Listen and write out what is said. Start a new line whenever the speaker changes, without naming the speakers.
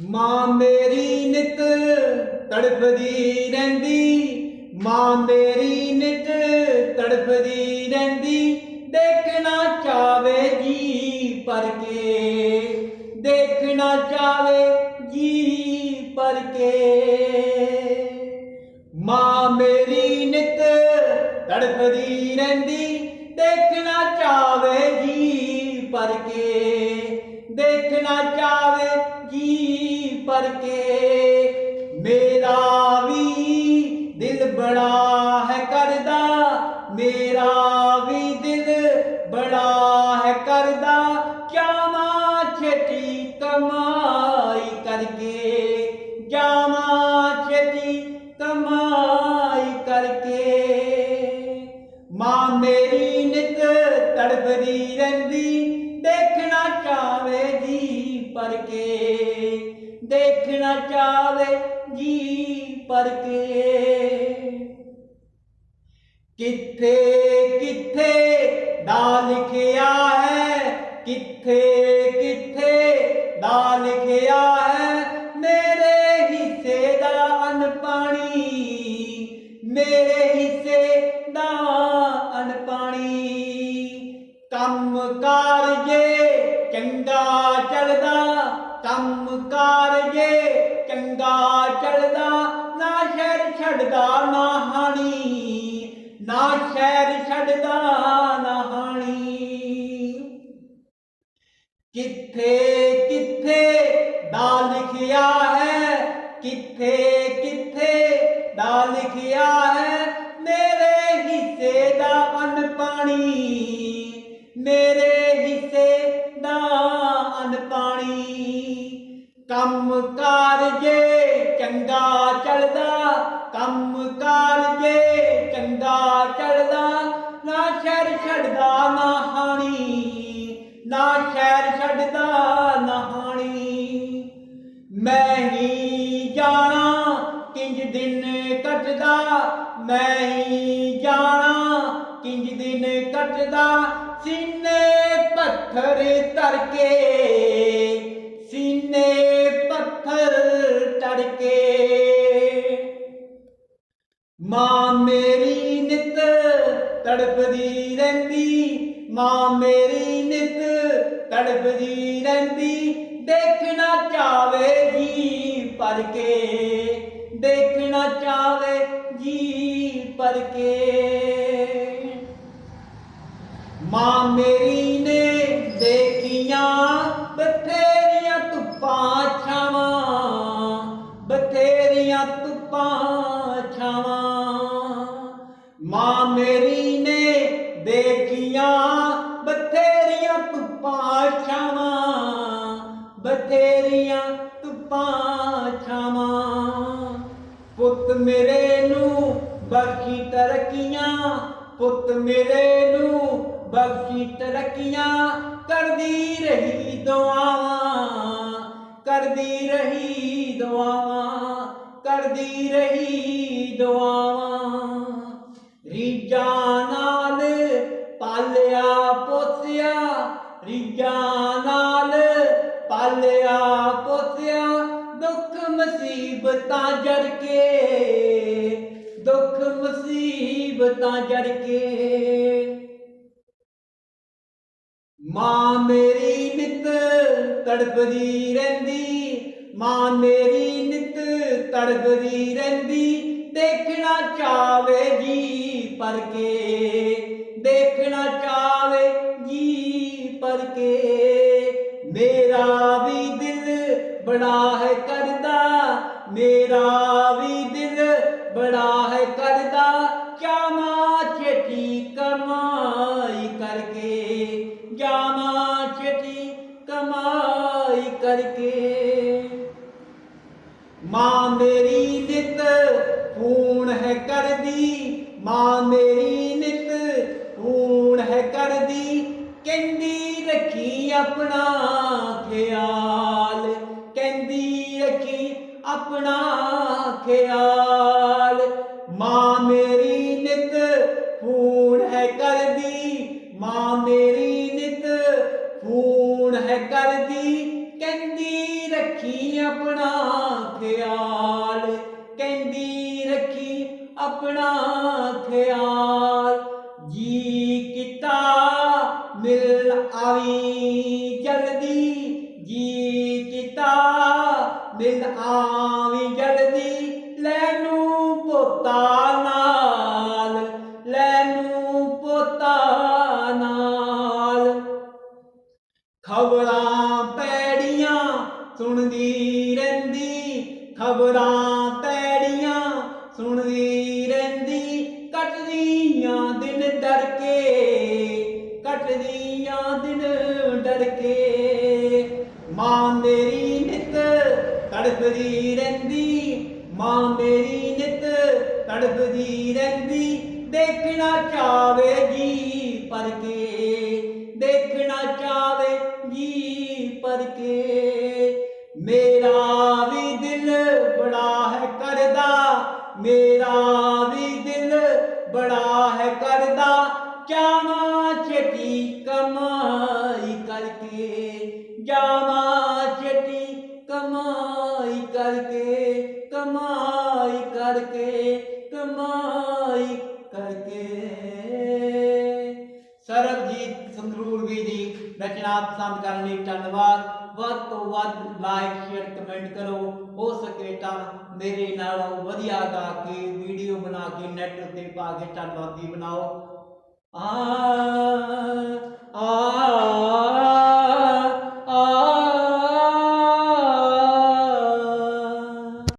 ਮਾਂ ਮੇਰੀ ਨਿਤ ਤੜਫਦੀ ਰਹਿੰਦੀ, ਮਾਂ ਮੇਰੀ ਨਿਤ ਤੜਫਦੀ ਰਹਿੰਦੀ, ਦੇਖਣਾ ਚਾਵੇ ਜੀ ਪਰ ਕੇ, ਦੇਖਣਾ ਚਾਵੇ ਜੀ ਪਰ ਕੇ। ਮਾਂ ਮੇਰੀ ਨਿਤ ਤੜਫਦੀ ਰਹਿੰਦੀ, ਦੇਖਣਾ ਚਾਵੇ ਜੀ ਪਰ ਕੇ। ਮੇਰਾ ਵੀ ਦਿਲ ਬੜਾ ਹੈ ਕਰਦਾ, ਜਾਵਾਂ ਛੇਤੀ ਕਮਾਈ ਕਰਕੇ। ਜਾਵਾਂ ਛੇਤੀ ਕਮਾਈ ਕਰਕੇ। ਮਾਂ ਮੇਰੀ ਨਿਤ ਤੜਫਦੀ ਰਹਿੰਦੀ, ਦੇਖਣਾ ਚਾਵੇ ਜੀ ਪਰ ਕੇ। ਦੇਖਣਾ ਚਾਵੇ ਜੀ ਪਰ ਕੇ। ਕਿੱਥੇ ਕਿੱਥੇ ਦਾ ਲਿਖਿਆ ਹੈ? ਕਿੱਥੇ ਕਿੱਥੇ ਦਾ ਲਿਖਿਆ ਹੈ? ਮੇਰੇ ਹਿੱਸੇ ਦਾ ਅਨ ਪਾਣੀ ਮੇਰੇ ਹਿੱਸੇ ਦਾ ਅਨ ਪਾਣੀ ਕੰਮ ਕਾਰਜੇ ਚੰਗਾ ਚੱਲਦਾ ਕੰਮ ਕਾਰਜੇ ਚੰਗਾ ਚੱਲਦਾ, ਨਾ ਸ਼ਹਿਰ ਛੱਡਦਾ, ਨਾ ਹਾਣੀ। ਨਾ ਸ਼ਹਿਰ ਛੱਡਦਾ, ਨਾ ਹਾਣੀ। ਕਿੱਥੇ ਕਿੱਥੇ ਦਾ ਲਿਖਿਆ ਹੈ, ਕਿੱਥੇ ਕਿੱਥੇ ਦਾ ਲਿਖਿਆ ਹੈ, ਮੇਰੇ ਹਿੱਸੇ ਦਾ ਅਨ ਪਾਣੀ ਮੇਰੇ ਛੱਡਦਾ ਨਾ ਹਾਣੀ, ਨਾ ਸ਼ਹਿਰ ਛੱਡਦਾ ਨਾ ਹਾਣੀ। ਮੈਂ ਹੀ ਜਾਣਾ, ਕਿੰਜ ਦਿਨ ਕੱਟਦਾ, ਮੈਂ ਹੀ ਜਾਣਾ, ਕਿੰਜ ਦਿਨ ਕੱਟਦਾ। ਸੀਨੇ ਪੱਥਰ ਧਰ ਕੇ ਸੀਨੇ ਪੱਥਰ ਧਰ ਕੇ ਮਾਂ ਮੇਰੀ ਤੜਪਦੀ ਰਹਿੰਦੀ, ਮਾਂ ਮੇਰੀ ਨਿਤ ਤੜਪਦੀ ਰਹਿੰਦੀ। ਦੇਖਣਾ ਚਾਵੇ ਜੀ ਪਰ ਕੇ, ਦੇਖਣਾ ਚਾਵੇ ਜੀ ਪਰ ਕੇ। ਮਾਂ ਮੇਰੀ ਪਾਛਾਵਾਂ ਬਥੇਰੀਆਂ ਧੁੱਪਾਂ ਪੁੱਤ ਮੇਰੇ ਨੂੰ ਬਖਸ਼ੀ ਤਰੱਕੀਆਂ, ਪੁੱਤ ਮੇਰੇ ਨੂੰ ਬਖਸ਼ੀ ਤਰੱਕੀਆਂ ਕਰਦੀ ਰਹੀ ਦੁਆਵਾਂ, ਕਰਦੀ ਰਹੀ ਦੁਆਵਾਂ, ਕਰਦੀ ਰਹੀ ਦੁਆਵਾਂ। ਰੀਜਾ ਮੁਸੀਬਤਾਂ ਜੜ ਕੇ। ਮਾਂ ਮੇਰੀ ਨਿਤ ਤੜਪਦੀ ਰਹਿੰਦੀ, ਮਾਂ ਮੇਰੀ ਨਿਤ ਤੜਪਦੀ ਰਹਿੰਦੀ, ਦੇਖਣਾ ਚਾਵੇ ਜੀ ਪਰ ਕੇ ਦੇਖਣਾ ਚਾਵੇ ਜੀ ਪਰ ਕੇ ਮੇਰਾ ਵੀ ਦਿਲ ਬੜਾ ਹੈ ਕਰਦਾ, ਮੇਰਾ ਕਮਾਈ ਕਰਕੇ। ਮਾਂ ਮੇਰੀ ਨਿਤ ਫੂਨ ਹੈ ਕਰਦੀ, ਮਾਂ ਮੇਰੀ ਨਿਤ ਫੂਨ ਹੈ ਕਰਦੀ, ਕਹਿੰਦੀ ਰੱਖੀ ਆਪਣਾ ਖਿਆਲ। ਖਿਆਲ ਜੀ ਕੀਤਾ ਮਿਲ ਆਵੀ ਜਲਦੀ। ਜੀ ਕੀਤਾ ਮਿਲ ਆਵੀ ਜਲਦੀ। ਲੈਨੂੰ ਪੋਤਾ ਨਾਲ ਲੈ ਪੋਤਾ ਨਾਲ। ਖਬਰਾਂ ਪੈੜੀਆਂ ਸੁਣਦੀ ਰਹਿੰਦੀ, ਖਬਰਾਂ ਪੈੜੀਆਂ ਸੁਣਦੀ ਮਾਂ ਮੇਰੀ ਨਿਤ ਤੜਫਦੀ ਰਹਿੰਦੀ, ਮਾਂ ਮੇਰੀ ਨਿਤ ਤੜਫਦੀ ਰਹਿੰਦੀ। ਦੇਖਣਾ ਚਾਵੇ ਜੀ ਪਰ ਕੇ, ਦੇਖਣਾ ਚਾਵੇ ਜੀ ਪਰ ਕੇ। ਮੇਰਾ ਵੀ ਦਿਲ ਬੜਾ ਹੈ ਕਰਦਾ, ਮੇਰਾ ਵੀ ਦਿਲ ਬੜਾ ਹੈ ਕਰਦਾ। ਜਾਵਾਂ ਛੇਤੀ ਕਮਾਈ ਕਰਕੇ। ਰਚਨਾ ਪਸੰਦ ਕਰਨ ਲਈ ਧੰਨਵਾਦ। ਵੱਧ ਤੋਂ ਵੱਧ ਲਾਈਕ ਸ਼ੇਅਰ ਕਮੈਂਟ ਕਰੋ। ਹੋ ਸਕੇ ਤਾਂ ਮੇਰੇ ਨਾਲ ਵਧੀਆ ਗਾ ਕੇ ਵੀਡੀਓ ਬਣਾ ਕੇ ਨੈਟ ਉੱਤੇ ਪਾ ਕੇ ਧੰਨਵਾਦੀ ਬਣਾਓ। ਆ ਆ